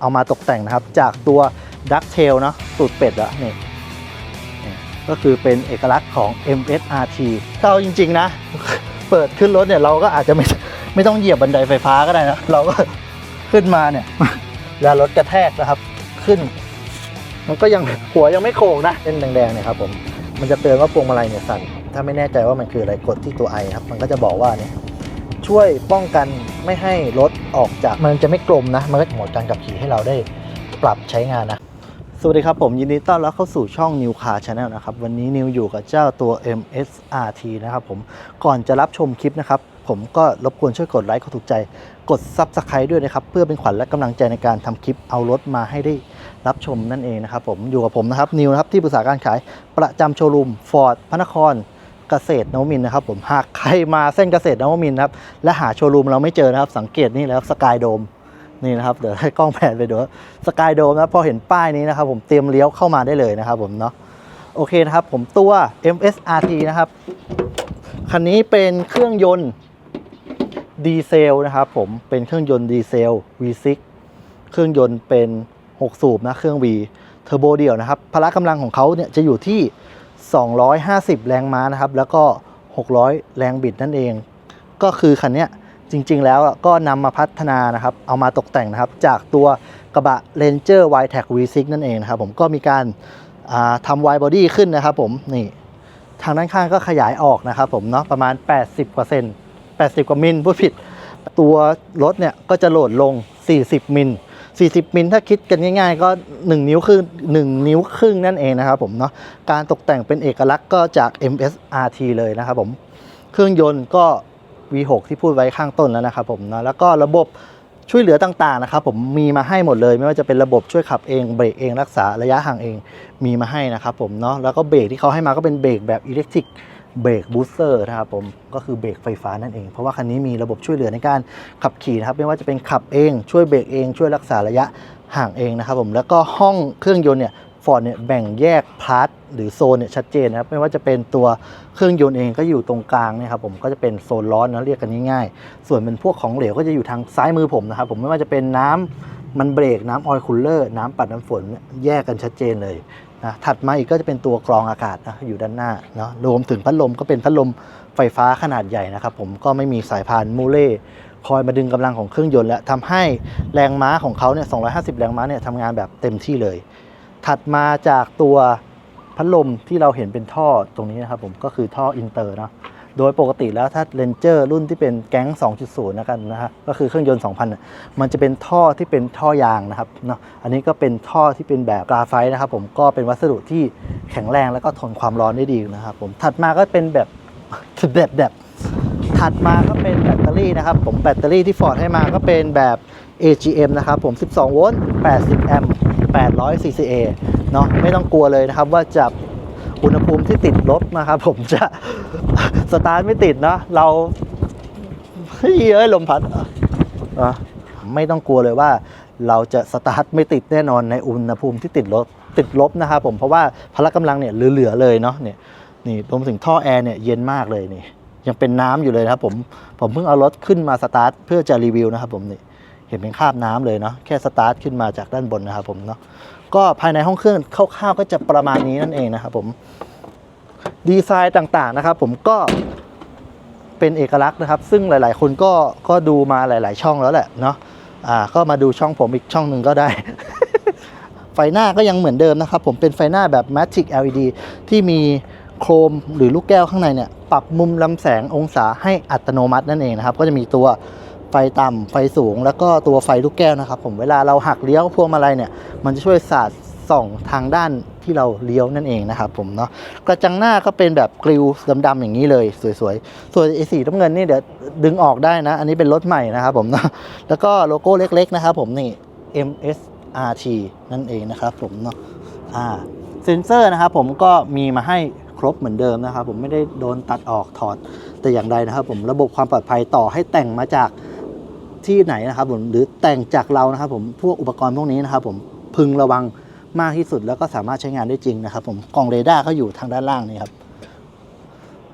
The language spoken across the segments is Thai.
เอามาตกแต่งนะครับจากตัวดักเทลเนาะตูดเป็ดอะนี่ก็คือเป็นเอกลักษณ์ของ MSRT ถ้าเอาจริง ๆ นะ เปิดขึ้นรถเนี่ยเราก็อาจจะไม่ไม่ต้องเหยียบบันไดไฟฟ้าก็ได้นะ เราก็ขึ้นมาเนี่ยเวลารถกระแทกนะครับขึ้น มันก็ยังหัวยังไม่โค้งนะเป็นแดงๆเนี่ยครับผม มันจะเตือนว่าพวงมาลัยเนี่ยสั่นถ้าไม่แน่ใจว่ามันคืออะไรกดที่ตัวไอครับ มันก็จะบอกว่าเนี่ย ช่วยป้องกันไม่ให้รถออกจากมันจะไม่กลมนะ มันก็โหมดการขับขี่ให้เราได้ปรับใช้งานนะ สวัสดีครับผมยินดีต้อนรับเข้าสู่ช่อง New Car Channel นะครับ วันนี้นิวอยู่กับเจ้าตัว MSRT นะครับผมก่อนจะรับชมคลิปนะครับ ผมก็รบกวนช่วยกดไลค์กดถูกใจ กด Subscribe ด้วยนะครับ เพื่อเป็นขวัญและกำลังใจในการทำคลิปเอารถมาให้ได้รับชมนั่นเองนะครับผมอยู่กับผมนะครับนิวนะครับที่ปรึกษาการขายประจำโชว์รูมฟอร์ดพระนคร เกษตรนวมินนะครับผมหากใครมาเส้นเกษตรนวมินนะครับและหาโชว์รูมเราไม่เจอนะครับ สังเกตนี่แล้วสกายโดมนี่นะครับเดี๋ยวให้กล้องแผนไปดูสกายโดมนะพอเห็นป้ายนี้นะครับผมเตรียมเลี้ยวเข้ามาได้เลยนะครับผมเนาะโอเคนะครับผมตัว MSRT นะครับคันนี้เป็นเครื่องยนต์ดีเซลนะครับผมเป็นเครื่องยนต์ดีเซล V6 เครื่องยนต์เป็น 6 สูบนะเครื่อง V เทอร์โบเดี่ยวนะครับพละกำลังของเขาเนี่ยจะอยู่ที่ 250 แรงม้านะครับ แล้วก็ 600 แรงบิดนั่นเอง ก็คือคันนี้จริงๆ แล้วก็นำมาพัฒนานะครับ เอามาตกแต่งนะครับ จากตัวกระบะ Ranger y t e c V6 นั่นเองนะครับผมก็มีการาทำ wide body ขึ้นนะครับผมนี่ทางด้านข้างก็ขยายออกนะครับผมเนาะประมาณ 80กว่าเซน80 กว่ามิลพูดผิด ตัวรถเนี่ยก็จะโหลดลง 40 มิล 40มิลถ้าคิดกันง่าย ๆ ก็ 1 นิ้วครึ่ง1นิ้วครึ่งนั่นเองนะครับผมเนาะการตกแต่งเป็นเอกลักษณ์ก็จาก MSRT เลยนะครับผมเครื่องยนต์ก็ V6 ที่พูดไว้ข้างต้นแล้วนะครับผมเนาะแล้วก็ระบบช่วยเหลือต่างๆนะครับผมมีมาให้หมดเลย ไม่ว่าจะเป็นระบบช่วยขับเองเบรกเองรักษาระยะห่างเองมีมาให้นะครับผมเนาะแล้วก็เบรกที่เขาให้มาก็เป็นเบรกแบบอิเล็กทริก เบรกบูสเตอร์นะครับผมก็คือเบรกไฟฟ้านั่นเอง เพราะว่าคันนี้มีระบบช่วยเหลือในการขับขี่นะครับ ไม่ว่าจะเป็นขับเองช่วยเบรกเองช่วยรักษาระยะห่างเองนะครับผมแล้วก็ห้องเครื่องยนต์เนี่ยฟอร์ดเนี่ยแบ่งแยกพาร์ทหรือโซนเนี่ยชัดเจนนะครับไม่ว่าจะเป็นตัวเครื่องยนต์เองก็อยู่ตรงกลางนะครับผมก็จะเป็นโซนร้อนนะเรียกกันง่ายๆส่วนเป็นพวกของเหลวก็จะอยู่ทางซ้ายมือผมนะครับผมไม่ว่าจะเป็นน้ำมันเบรกน้ำออยล์คูลเลอร์น้ำปัดน้ำฝนแยกกันชัดเจนเลย นะถัดมาอีกก็จะเป็นตัวกรองอากาศนะอยู่ด้านหน้าเนาะรวมถึงพัดลมก็เป็นพัดลมไฟฟ้าขนาดใหญ่นะครับผมก็ไม่มีสายพานมูเล่คอยมาดึงกำลังของเครื่องยนต์และทำให้แรงม้าของเขาเนี่ย 250 แรงม้าเนี่ยทำงานแบบเต็มที่เลย ถัดมาจากตัวพัดลมที่เราเห็นเป็นท่อตรงนี้นะครับผมก็คือท่ออินเตอร์เนาะ โดยปกติแล้วถ้าเ a นเจอร์รุ่นที่เป็นแก๊ง 2.0 นะกันนะฮะก็คือเครื่องยนต์ 2,000 มันจะเป็นท่อที่เป็นท่อยางนะครับเนาะอันนี้ก็เป็นท่อที่เป็นแบบกราไฟต์นะครับผมก็เป็นวัสดุที่แข็งแรงแล้วก็ทนความร้อนได้ดีนะครับผมถัดมาก็เป็นแบบแบบแบบถัดมาก็เป็นแบตเตอรี่นะครับผมแบตเตอรี่ที่ฟอร์ดให้มาก็เป็นแบบ AGM นะครับผม 12 โวลต์ 80 แอมป์ 800 CCA เนาะไม่ต้องกลัวเลยนะครับว่าจะ อุณหภูมิที่ติดลบนะครับผมจะสตาร์ทไม่ติดนะเราเฮ้ยเอ้ยลมพัดอะอะไม่ต้องกลัวเลยว่าเราจะสตาร์ทไม่ติดแน่นอนในอุณหภูมิที่ติดลบติดลบนะครับผมเพราะว่าพละกำลังเนี่ยเหลือๆเลยเนาะเนี่ยนี่รวมถึงท่อแอร์เนี่ยเย็นมากเลยนี่ ยังเป็นน้ำอยู่เลยครับผมผมเพิ่งเอารถขึ้นมาสตาร์ทเพื่อจะรีวิวนะครับผมนี่เห็นเป็นคราบน้ำเลยเนาะแค่สตาร์ทขึ้นมาจากด้านบนนะครับผมเนาะ ก็ภายในห้องเครื่องคร่าวๆก็จะประมาณนี้นั่นเองนะครับผมดีไซน์ต่างๆนะครับ ผมก็เป็นเอกลักษณ์นะครับ ซึ่งหลาย ๆ คนก็ก็ดูมาหลาย ๆ ช่องแล้วแหละเนาะอ่าก็มาดูช่องผมอีกช่องหนึ่งก็ได้ ไฟหน้าก็ยังเหมือนเดิมนะครับ ผมเป็นไฟหน้าแบบ Magic LED ที่มีโครมหรือลูกแก้วข้างในเนี่ย ปรับมุมลำแสงองศาให้อัตโนมัตินั่นเองนะครับ ก็จะมีตัว ฟต่ำไฟสูง แล้วก็ตัวไฟลูกแก้วนะครับ ผมเวลาเราหักเลี้ยวพวงมาลัยเนี่ยมันจะช่วยสาดส่องทางด้านที่เราเลี้ยวนั่นเองนะครับผมเนาะกระจังหน้าก็เป็นแบบกริลดำๆอย่างนี้เลย สวยๆ ส่วนไอสีน้ำเงินนี่เดี๋ยวดึงออกได้นะ อันนี้เป็นรถใหม่นะครับผมเนาะแล้วก็โลโก้เล็กๆนะครับผมนี่ MSRT นั่นเองนะครับผมเนาะอ่าเซนเซอร์นะครับผมก็มีมาให้ครบเหมือนเดิมนะครับผมไม่ได้โดนตัดออกถอดแต่อย่างใดนะครับผมระบบความปลอดภัยต่อให้แต่งมาจาก ที่ไหนนะครับผมหรือแต่งจากเรานะครับผมพวกอุปกรณ์พวกนี้นะครับผมพึงระวังมากที่สุดแล้วก็สามารถใช้งานได้จริงนะครับ ผมกล่องเรดาร์ก็อยู่ทางด้านล่างนี่ครับ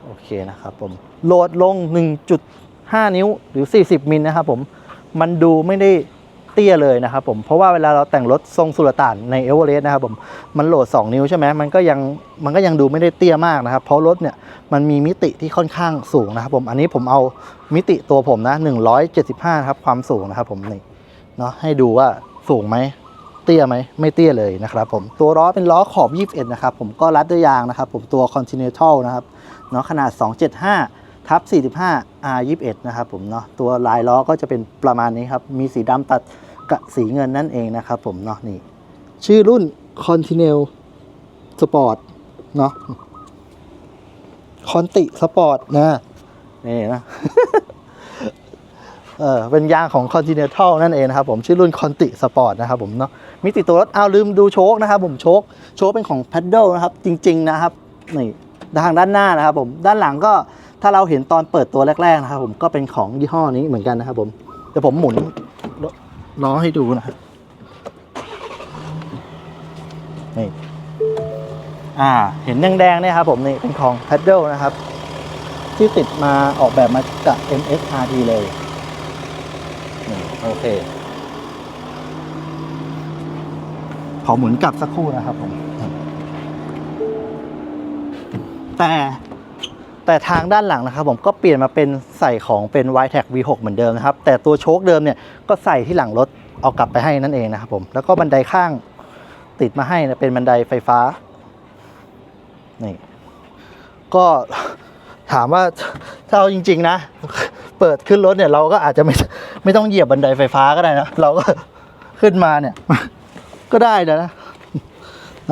โอเคนะครับผมโหลดลง 1.5 นิ้วหรือ 40 มิลนะครับผมมันดูไม่ได้ เตี้ยเลยนะครับผมเพราะว่าเวลาเราแต่งรถทรงสุลต่านในเอเวอเรสต์นะครับผมมันโหลด 2 นิ้วใช่ไหมมันก็ยังมันก็ยังดูไม่ได้เตี้ยมากนะครับเพราะรถเนี่ยมันมีมิติที่ค่อนข้างสูงนะครับผมอันนี้ผมเอามิติตัวผมนะ 175นะครับความสูงนะครับผมนี่เนาะให้ดูว่าสูงไหมเตี้ยไหมไม่เตี้ยเลยนะครับผมตัวล้อเป็นล้อขอบ 21 นะครับผมก็รัดด้วยยางนะครับผมตัว Continental นะครับเนาะขนาด 275ทับ45 R 21 นะครับผมเนาะตัวลายล้อก็จะเป็นประมาณนี้ครับ มีสีดำตัด กับสีเงินนั่นเองนะครับผมเนาะนี่ ชื่อรุ่น Continental Sport เนาะ Conti Sport นะนี่นะ เออเป็นยางของ Continental นั่นเองนะครับผมชื่อรุ่น Conti Sport นะครับผมเนาะมิติตัวรถเอาลืมดูโชคนะครับผมโชคโชคเป็นของ Paddle นะครับ จริง ๆ นะครับนี่ทางด้านหน้านะครับผมด้านหลังก็ถ้าเราเห็นตอนเปิดตัวแรก ๆ นะครับผมก็เป็นของยี่ห้อนี้เหมือนกันนะครับผมเดี๋ยวผมหมุน ล้อให้ดูนะครับนี่อ่า เห็นแดงๆเนี่ยครับผมนี่เป็นของ Paddle นะครับ ที่ติดมาออกแบบมาจาก MSRT เลยนี่โอเค ขอหมุนกลับสักครู่นะครับผม แต่ แต่ทางด้านหลังนะครับผมก็เปลี่ยนมาเป็นใส่ของเป็น y t e c V6 เหมือนเดิมนะครับ แต่ตัวโชคเดิมเนี่ยก็ใส่ที่หลังรถเอากลับไปให้นั่นเองนะครับผมแล้วก็บันไดข้างติดมาให้นะเป็นบันไดไฟฟ้านี่ก็ถามว่าถ้าเอาจริง ๆ นะ เปิดขึ้นรถเนี่ยเราก็อาจจะไม่ไม่ต้องเหยียบบันไดไฟฟ้าก็ได้นะ เราก็ขึ้นมาเนี่ย ก็ได้นะ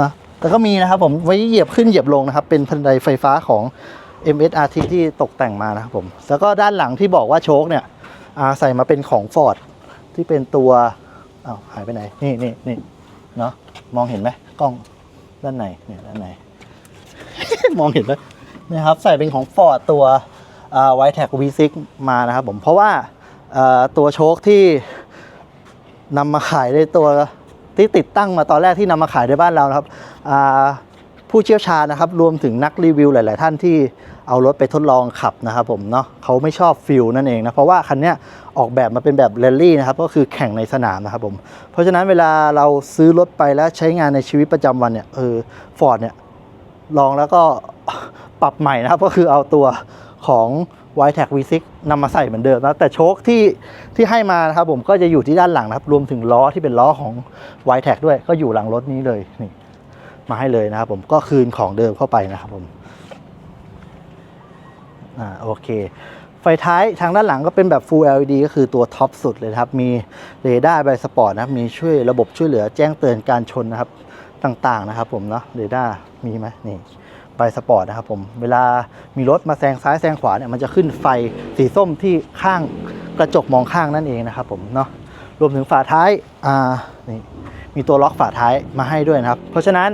นะแต่ก็มีนะครับผมไว้เหยียบขึ้นเหยียบลงนะครับ เป็นบันไดไฟฟ้าของ MSRT ที่ตกแต่งมานะครับผมแล้วก็ด้านหลังที่บอกว่าโชคเนี่ยใส่มาเป็นของ Ford ที่เป็นตัวอ้าวหายไปไหน นี่นี่นี่เนาะมองเห็นไหมกล้องด้านในเนี่ยด้านใน มองเห็นไหมนี่ครับใส่เป็นของ Ford ตัวไวท์แท็ก V6 มานะครับผมเพราะว่าตัวโชคที่นำมาขายในตัวที่ติดตั้งมาตอนแรกที่นำมาขายในบ้านเรานะครับอ่า ผู้เชี่ยวชาญนะครับรวมถึงนักรีวิวหลาย ๆ ท่านที่เอารถไปทดลองขับนะครับผมเนาะเขาไม่ชอบฟิลนั่นเองนะเพราะว่าคันนี้ออกแบบมาเป็นแบบแรลลี่นะครับก็คือแข่งในสนามนะครับผมเพราะฉะนั้นเวลาเราซื้อรถไปแล้วใช้งานในชีวิตประจำวันเนี่ยเออฟอร์ดเนี่ยลองแล้วก็ปรับใหม่นะครับก็คือเอาตัวของ y t e c V6 นำมาใส่เหมือนเดิมนะแต่โชคที่ที่ให้มานะครับผมก็จะอยู่ที่ด้านหลังนะครับ รวมถึงล้อที่เป็นล้อของ y t e c ด้วยก็อยู่หลังรถนี้เลยนี่ มาให้เลยนะครับผมก็คืนของเดิมเข้าไปนะครับผมอ่าโอเค ไฟท้ายทางด้านหลังก็เป็นแบบ Full LED ก็คือตัวท็อปสุดเลยครับ มีเรดาร์ไบสปอร์ตนะครับมีช่วยระบบช่วยเหลือแจ้งเตือนการชนนะครับต่างๆนะครับผมเนาะเรดาร์มีไหมนี่ไฟสปอร์ตนะครับผม เวลามีรถมาแซงซ้ายแซงขวาเนี่ยมันจะขึ้นไฟสีส้มที่ข้างกระจกมองข้างนั่นเองนะครับผมเนาะรวมถึงฝาท้ายอ่านี่มีตัวล็อกฝาท้ายมาให้ด้วยนะครับ เพราะฉะนั้น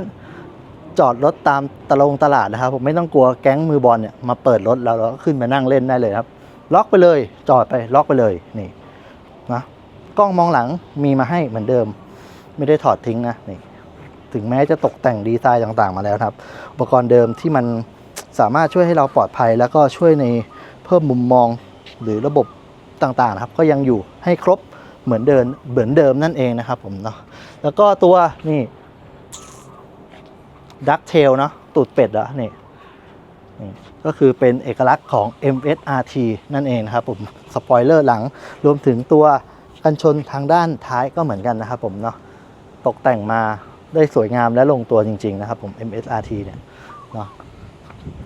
จอดรถตามตะลงตลาดนะครับ ผมไม่ต้องกลัวแก๊งมือบอลเนี่ยมาเปิดรถแล้วเราก็ขึ้นมานั่งเล่นได้เลยครับ ล็อกไปเลยจอดไปล็อกไปเลยนี่นะกล้องมองหลังมีมาให้เหมือนเดิม ไม่ได้ถอดทิ้งนะนี่ถึงแม้จะตกแต่งดีไซน์ต่างๆมาแล้วครับ อุปกรณ์เดิมที่มันสามารถช่วยให้เราปลอดภัย แล้วก็ช่วยในเพิ่มมุมมองหรือระบบต่างๆครับ ก็ยังอยู่ให้ครบเหมือนเดิมเหมือนเดิมนั่นเองนะครับผมเนาะแล้วก็ตัวนี่ ดักเทลเนาะตูดเป็ดอะนี่นี่ก็คือเป็นเอกลักษณ์ของ MSRT นั่นเองนะครับผมสปอยเลอร์หลังรวมถึงตัวกันชนทางด้านท้ายก็เหมือนกันนะครับผมเนาะตกแต่งมาได้สวยงามและลงตัวจริง ๆ นะครับผม MSRT เนี่ยเนาะ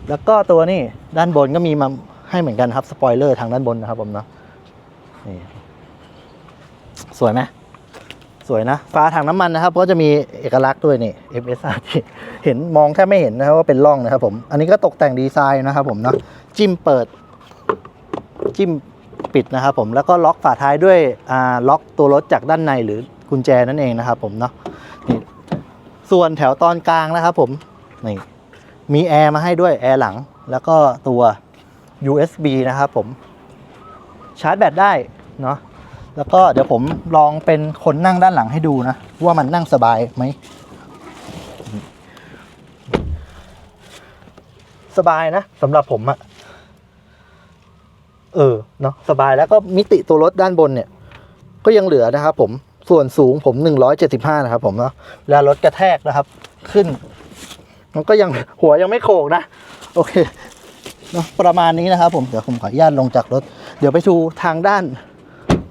แล้วก็ตัวนี้ด้านบนก็มีมาให้เหมือนกันครับสปอยเลอร์ทางด้านบนนะครับผมเนาะนี่สวยไหม สวยนะฟ้าถังน้ำมันนะครับก็จะมีเอกลักษณ์ด้วยนี่ MSRT เห็นมองแทบไม่เห็นนะครับว่าเป็นร่องนะครับผมอันนี้ก็ตกแต่งดีไซน์นะครับผมเนาะจิ้มเปิด จิ้มปิดนะครับผมแล้วก็ล็อกฝาท้ายด้วยล็อกตัวรถจากด้านในหรือกุญแจนั่นเองนะครับผมเนาะนี่ส่วนแถวตอนกลางนะครับผมนี่มีแอร์มาให้ด้วยแอร์หลัง แล้วก็ตัว USB นะครับผมชาร์จแบตได้เนาะ แล้วก็เดี๋ยวผมลองเป็นคนนั่งด้านหลังให้ดูนะ ว่ามันนั่งสบายไหม สบายนะสำหรับผมอะเออเนาะสบายแล้วก็มิติตัวรถด้านบนเนี่ย ก็ยังเหลือนะครับผมส่วนสูงผม 175 นะครับผมเนาะเวลารถกระแทกนะครับ ขึ้น มันก็ยังหัวยังไม่โขกนะ โอเคเนาะประมาณนี้นะครับผม เดี๋ยวผมขออนุญาตลงจากรถ เดี๋ยวไปดูทางด้าน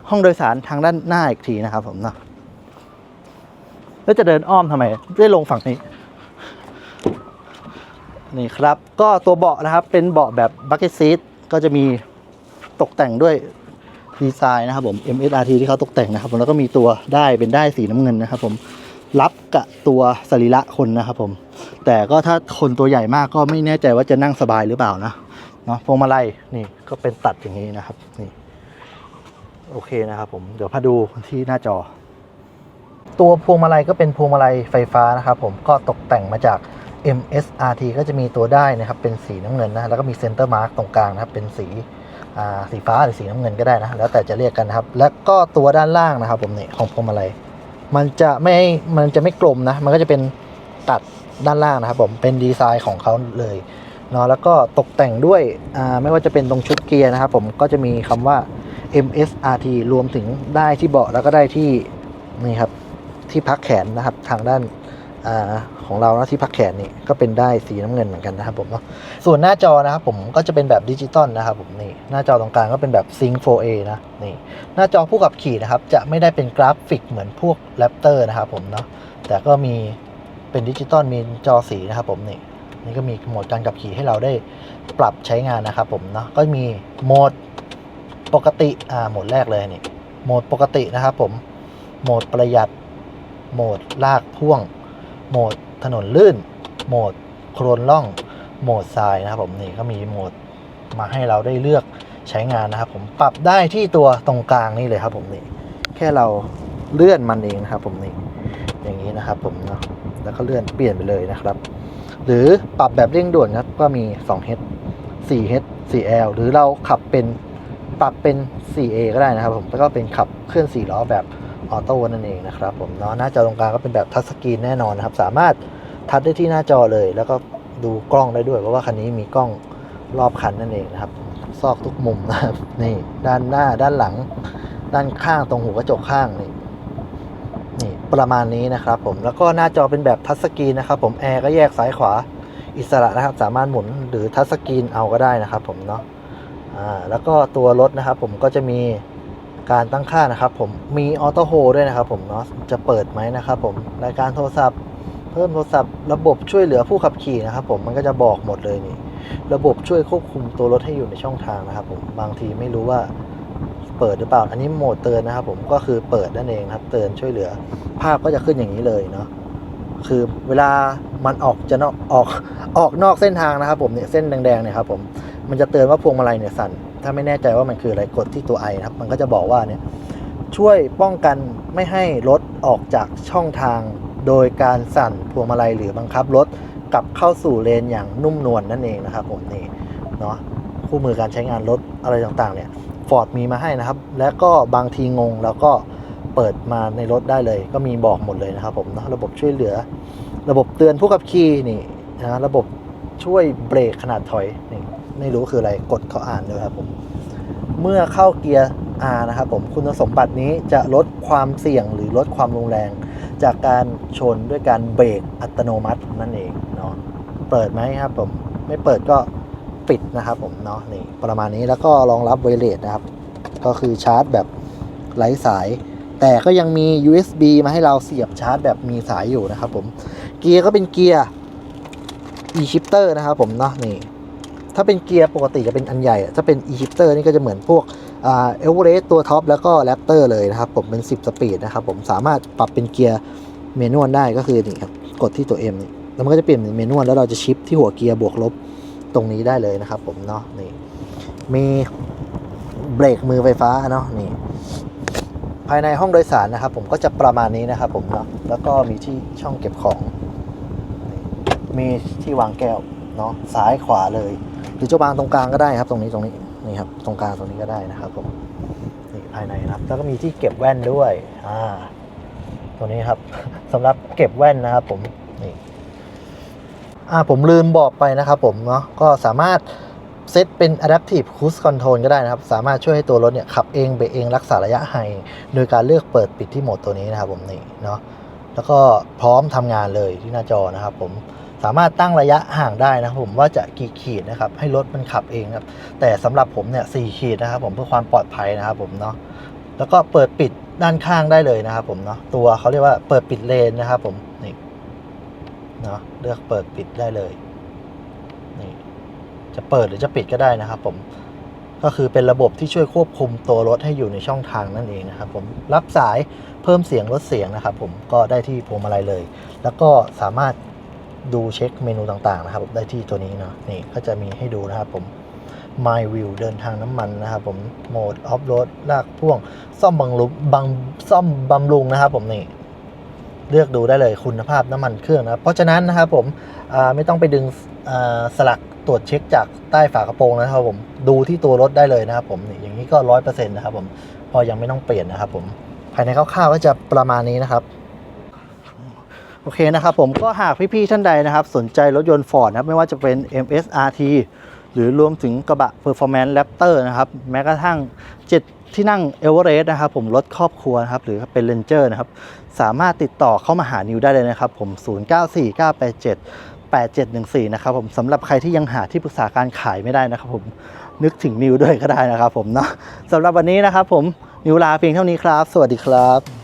ห้องโดยสารทางด้านหน้าอีกทีนะครับผมเนาะแล้วจะเดินอ้อมทำไม ได้ลงฝั่งนี้ นี่ครับ ก็ตัวเบาะนะครับ เป็นเบาะแบบบั c เก็ตซีทก็จะมีตกแต่งด้วยดีไซน์นะครับผม MSRT ที่เขาตกแต่งนะครับผมแล้วก็มีตัวได้เป็นได้สีน้ำเงินนะครับผมรับกับตัวสรีระคนนะครับผม แต่ก็ถ้าคนตัวใหญ่มากก็ไม่แน่ใจว่าจะนั่งสบายหรือเปล่านะเนาะพวงมาลัยนี่ก็เป็นตัดอย่างนี้นะครับนี่ โอเคนะครับผมเดี๋ยวพาดูที่หน้าจอ ตัวพวงมาลัยก็เป็นพวงมาลัยไฟฟ้านะครับผมก็ตกแต่งมาจาก MSRT ก็จะมีตัวได้นะครับเป็นสีน้ำเงินนะแล้วก็มีเซนเตอร์มาร์กตรงกลางนะครับเป็นสีสีฟ้าหรือสีน้ำเงินก็ได้นะแล้วแต่จะเรียกกันนะครับ แล้วก็ตัวด้านล่างนะครับผมนี่ของพวงมาลัยมันจะไม่มันจะไม่กลมนะมันก็จะเป็นตัดด้านล่างนะครับผมเป็นดีไซน์ของเขาเลยเนาะแล้วก็ตกแต่งด้วยไม่ว่าจะเป็นตรงชุดเกียร์นะครับผมก็จะมีคำว่า MSRT รวมถึงได้ที่เบาะแล้วก็ได้ที่นี่ครับที่พักแขนนะครับทางด้านอาของเรานะที่พักแขนนี่ก็เป็นได้สีน้ำเงินเหมือนกันนะครับผมเนาะส่วนหน้าจอนะครับผมก็จะเป็นแบบดิจิตอลนะครับผมนี่หน้าจอตรงกลางก็เป็นแบบ Sync 4A นะนี่หน้าจอผู้ขับขี่นะครับจะไม่ได้เป็นกราฟิกเหมือนพวก Raptor นะครับผมเนาะแต่ก็มีเป็นดิจิตอลมีจอสีนะครับผมนี่นี่ก็มีโหมดการขับขี่ให้เราได้ปรับใช้งานนะครับผมเนาะก็มีโหมด ปกติ อ่า โหมดแรกเลยนี่ โหมดปกตินะครับผม โหมดประหยัด โหมดลากพ่วง โหมดถนนลื่น โหมดโครนล่อง โหมดทรายนะครับผมนี่ก็มีโหมดมาให้เราได้เลือกใช้งานนะครับผมปรับได้ที่ตัวตรงกลางนี่เลยครับผมนี่แค่เราเลื่อนมันเองนะครับผมนี่อย่างนี้นะครับผมเนาะแล้วก็เลื่อนเปลี่ยนไปเลยนะครับ หรือปรับแบบเร่งด่วนครับก็มี 2H 4H 4L หรือเราขับเป็น ปรับเป็น 4A ก็ได้นะครับผมแล้วก็เป็นขับเคลื่อน 4 ล้อแบบออโต้นั่นเองนะครับผมเนาะหน้าจอตรงกลางก็เป็นแบบทัชสกรีนแน่นอนนะครับ สามารถทัชได้ที่หน้าจอเลย แล้วก็ดูกล้องได้ด้วย เพราะว่าคันนี้มีกล้องรอบคันนั่นเองนะครับ ซอกทุกมุมนะครับนี่ด้านหน้าด้านหลัง ด้านข้างตรงหูกระจกข้างนี่นี่ประมาณนี้นะครับผมแล้วก็หน้าจอเป็นแบบทัชสกรีนนะครับผมแอร์ก็แยกซ้ายขวาอิสระนะครับ สามารถหมุนหรือทัชสกรีนเอาก็ได้นะครับผมเนาะ อ่าแล้วก็ตัวรถนะครับผมก็จะมีการตั้งค่านะครับผมมีออโต้โฮด้วยนะครับผมเนาะจะเปิดไหมนะครับผมรายการโทรศัพท์ เพิ่มโทรศัพท์ ระบบช่วยเหลือผู้ขับขี่นะครับผมมันก็จะบอกหมดเลยนี่ระบบช่วยควบคุมตัวรถให้อยู่ในช่องทางนะครับผมบางทีไม่รู้ว่าเปิดหรือเปล่า อันนี้โหมดเตือนนะครับผมก็คือเปิดนั่นเองครับ เตือนช่วยเหลือ ภาพก็จะขึ้นอย่างนี้เลยเนาะคือเวลามันออกจะนอกออกออกนอกเส้นทางนะครับผมเนี่ยเส้นแดงๆเนี่ยครับผม มันจะเตือนว่าพวงมาลัยเนี่ยสั่น ถ้าไม่แน่ใจว่ามันคืออะไรกดที่ตัวไอนะครับ มันก็จะบอกว่าเนี่ยช่วยป้องกันไม่ให้รถออกจากช่องทาง โดยการสั่นพวงมาลัยหรือบังคับรถกลับเข้าสู่เลนอย่างนุ่มนวลนนั่นเองนะครับผมนี่เนาะคู่มือการใช้งานรถอะไรต่างๆเนี่ยฟอร์ดมีมาให้นะครับ และก็บางทีงงแล้วก็เปิดมาในรถได้เลย ก็มีบอกหมดเลยนะครับผมเนาะระบบช่วยเหลือ ระบบเตือนผู้ขับขี่นี่นะระบบช่วยเบรกขนาดถอยนี่ ไม่รู้คืออะไรกดเขาอ่านเลยครับผมเมื่อเข้าเกียร์ R นะครับผมคุณสมบัตินี้จะลดความเสี่ยงหรือลดความรุนแรง จากการชนด้วยการเบรกอัตโนมัตินั่นเองเนาะเปิดไหมครับผมไม่เปิดก็ปิดนะครับผมเนาะนี่ประมาณนี้แล้วก็รองรับไวเลสนะครับ ก็คือชาร์จแบบไร้สาย แต่ก็ยังมี USB มาให้เราเสียบชาร์จแบบมีสายอยู่นะครับผมเกียร์ก็เป็นเกียร์ e-shifter นะครับผมเนาะนี่ ถ้าเป็นเกียร์ปกติจะเป็นอันใหญ่อะถ้าเป็น e-shifter นี่ก็จะเหมือนพวกเอเวอเรสตัวท็อปแล้วก็แรปเตอร์เลยนะครับผมเป็น 10 สปีดนะครับผมสามารถปรับเป็นเกียร์เมนวลได้ก็คือนี่ครับกดที่ตัว M นี่แล้วมันก็จะเปลี่ยนเป็นเมนวลแล้วเราจะชิปที่หัวเกียร์บวกลบตรงนี้ได้เลยนะครับผมเนาะนี่มีเบรกมือไฟฟ้าเนาะนี่ภายในห้องโดยสารนะครับ ผมก็จะประมาณนี้นะครับผมเนาะแล้วก็มีที่ช่องเก็บของ มีที่วางแก้วเนาะซ้ายขวาเลย หรือจะวางตรงกลางก็ได้ครับ ตรงนี้ตรงนี้นี่ครับตรงกลางตรงนี้ก็ได้นะครับผมนี่ภายในนะครับ แล้วก็มีที่เก็บแว่นด้วยอ่าตัวนี้ครับสำหรับเก็บแว่นนะครับ ผมนี่อ่าผมลืมบอกไปนะครับผมเนาะก็สามารถเซตเป็น adaptive cruise control ก็ได้นะครับ สามารถช่วยให้ตัวรถเนี่ยขับเองเบรกเองรักษาระยะห่างโดยการเลือกเปิดปิดที่โหมดตัวนี้นะครับผมนี่เนาะแล้วก็พร้อมทำงานเลยที่หน้าจอนะครับผม สามารถตั้งระยะห่างได้นะผมว่าจะกี่ขีดนะครับให้รถมันขับเองครับแต่สำหรับผมเนี่ยสี่ขีดนะครับผมเพื่อความปลอดภัยนะครับผมเนาะแล้วก็เปิดปิดด้านข้างได้เลยนะครับผมเนาะตัวเขาเรียกว่าเปิดปิดเลนนะครับผมนี่เนาะเลือกเปิดปิดได้เลยนี่จะเปิดหรือจะปิดก็ได้นะครับผมก็คือเป็นระบบที่ช่วยควบคุมตัวรถให้อยู่ในช่องทางนั่นเองนะครับผมรับสายเพิ่มเสียงลดเสียงนะครับผมก็ได้ที่พวงมาลัยเลย แล้วก็สามารถ ดูเช็คเมนูต่างๆนะครับได้ที่ตัวนี้เนาะนี่ก็จะมีให้ดูนะครับผม My View เดินทางน้ำมันนะครับผมโหมดออฟโรดลากพ่วง ซ่อมบำรุงบังซ่อมบำรุงนะครับผมนี่เลือกดูได้เลยคุณภาพน้ำมันเครื่องนะเพราะฉะนั้นนะครับผมไม่ต้องไปดึงสลักตรวจเช็คจากใต้ฝากระโปรงนะครับผมดูที่ตัวรถได้เลยนะครับผมอย่างนี้ก็ร้อยเปอร์เซ็นต์นะครับผมพอยังไม่ต้องเปลี่ยนนะครับผมภายในคร่าวๆก็จะประมาณนี้นะครับ อเคนะครับผมก็หากพี่ๆท่านใดนะครับ สนใจรถยนต์ Ford นะครับไม่ว่าจะเป็น MSRT หรือรวมถึงกระบะ Performance Raptor นะครับ แม้กระทั่ง 7 ที่นั่ง Everest นะครับผมรถครอบครัวนะครับ หรือเป็น Ranger นะครับ สามารถติดต่อเข้ามาหานิวได้เลยนะครับผม 094987 8714 นะครับผมสำหรับใครที่ยังหาที่ปรึกษาการขายไม่ได้นะครับผมนึกถึงนิวด้วยก็ได้นะครับผมเนาะสำหรับวันนี้นะครับผมนิวลาเพียงเท่านี้ครับ สวัสดีครับ